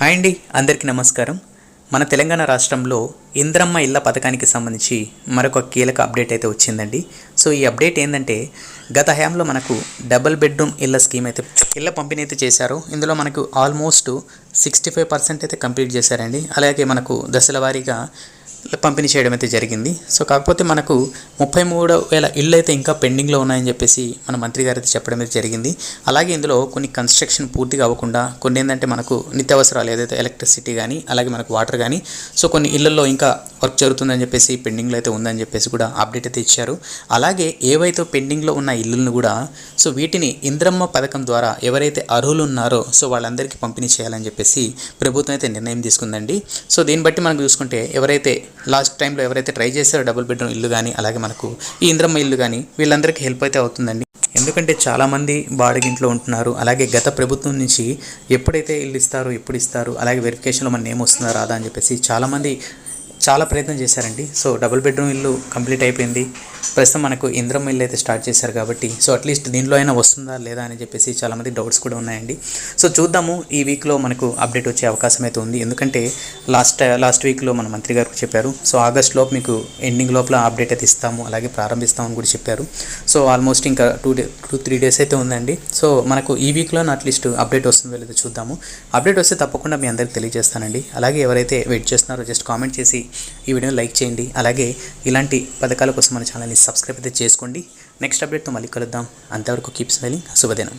Hi అండి అందరికీ నమస్కారం. మన తెలంగాణ రాష్ట్రంలో ఇంద్రమ్మ ఇళ్ళ పథకానికి సంబంధించి మరొక కీలక అప్డేట్ అయితే వచ్చిందండి. సో ఈ అప్డేట్ ఏంటంటే గత హయాంలో మనకు డబుల్ బెడ్రూమ్ ఇళ్ళ స్కీమ్ అయితే ఇళ్ళ పంపిణీ అయితే చేశారు. ఇందులో మనకు ఆల్మోస్ట్ సిక్స్టీ ఫైవ్ పర్సెంట్ అయితే కంప్లీట్ చేశారండి. అలాగే మనకు దశల వారీగా పంపిణీ చేయడం అయితే జరిగింది. సో కాకపోతే మనకు ముప్పై మూడు వేల ఇళ్ళు అయితే ఇంకా పెండింగ్లో ఉన్నాయని చెప్పేసి మన మంత్రి గారు అయితే చెప్పడం అయితే జరిగింది. అలాగే ఇందులో కొన్ని కన్స్ట్రక్షన్ పూర్తిగా అవ్వకుండా కొన్ని ఏంటంటే మనకు నిత్యావసరాలు ఏదైతే ఎలక్ట్రిసిటీ కానీ అలాగే మనకు వాటర్ కానీ సో కొన్ని ఇళ్ళలో ఇంకా వర్క్ జరుగుతుందని చెప్పేసి పెండింగ్లో అయితే ఉందని చెప్పేసి కూడా అప్డేట్ అయితే ఇచ్చారు. అలాగే ఏవైతే పెండింగ్లో ఉన్న ఇల్లులను కూడా సో వీటిని ఇంద్రమ్మ పథకం ద్వారా ఎవరైతే అర్హులు ఉన్నారో సో వాళ్ళందరికీ పంపిణీ చేయాలని చెప్పేసి ప్రభుత్వం అయితే నిర్ణయం తీసుకుందండి. సో దీన్ని బట్టి మనం చూసుకుంటే ఎవరైతే లాస్ట్ టైంలో ఎవరైతే ట్రై చేశారో డబుల్ బెడ్రూమ్ ఇల్లు కానీ అలాగే మనకు ఈ ఇంద్రమ్మ ఇల్లు కానీ వీళ్ళందరికీ హెల్ప్ అయితే అవుతుందండి. ఎందుకంటే చాలామంది బాడిగింట్లో ఉంటున్నారు. అలాగే గత ప్రభుత్వం నుంచి ఎప్పుడైతే ఇల్లు ఇస్తారో ఎప్పుడు ఇస్తారు అలాగే వెరిఫికేషన్లో మన నేమ్ వస్తుందా రాదా అని చెప్పేసి చాలామంది చాలా ప్రయత్నం చేశారండి. సో డబుల్ బెడ్రూమ్ ఇల్లు కంప్లీట్ అయిపోయింది. ప్రస్తుతం మనకు ఇంద్రం ఇల్లు అయితే స్టార్ట్ చేశారు కాబట్టి సో అట్లీస్ట్ దీనిలో అయినా వస్తుందా లేదా అని చెప్పేసి చాలామంది డౌట్స్ కూడా ఉన్నాయండి. సో చూద్దాము ఈ వీక్లో మనకు అప్డేట్ వచ్చే అవకాశం అయితే ఉంది. ఎందుకంటే లాస్ట్ లాస్ట్ వీక్లో మన మంత్రి గారు చెప్పారు. సో ఆగస్ట్ లోపు మీకు ఎండింగ్ లోపల అప్డేట్ అయితే ఇస్తాము అలాగే ప్రారంభిస్తామని కూడా చెప్పారు. సో ఆల్మోస్ట్ ఇంకా two day two three days అయితే ఉందండి. సో మనకు ఈ వీక్లో అట్లీస్ట్ అప్డేట్ వస్తుందో లేదో చూద్దాము. అప్డేట్ వస్తే తప్పకుండా మీ అందరికి తెలియజేస్తానండి. అలాగే ఎవరైతే వెయిట్ చేస్తున్నారో జస్ట్ కామెంట్ చేసి ఈ వీడియోని లైక్ చేయండి. అలాగే ఇలాంటి పథకాల కోసం మన ఛానల్ని సబ్స్క్రైబ్ అయితే చేసుకోండి. నెక్స్ట్ అప్డేట్తో మళ్ళీ కలుద్దాం. అంతవరకు కీప్ స్మైలింగ్ శుభదినం.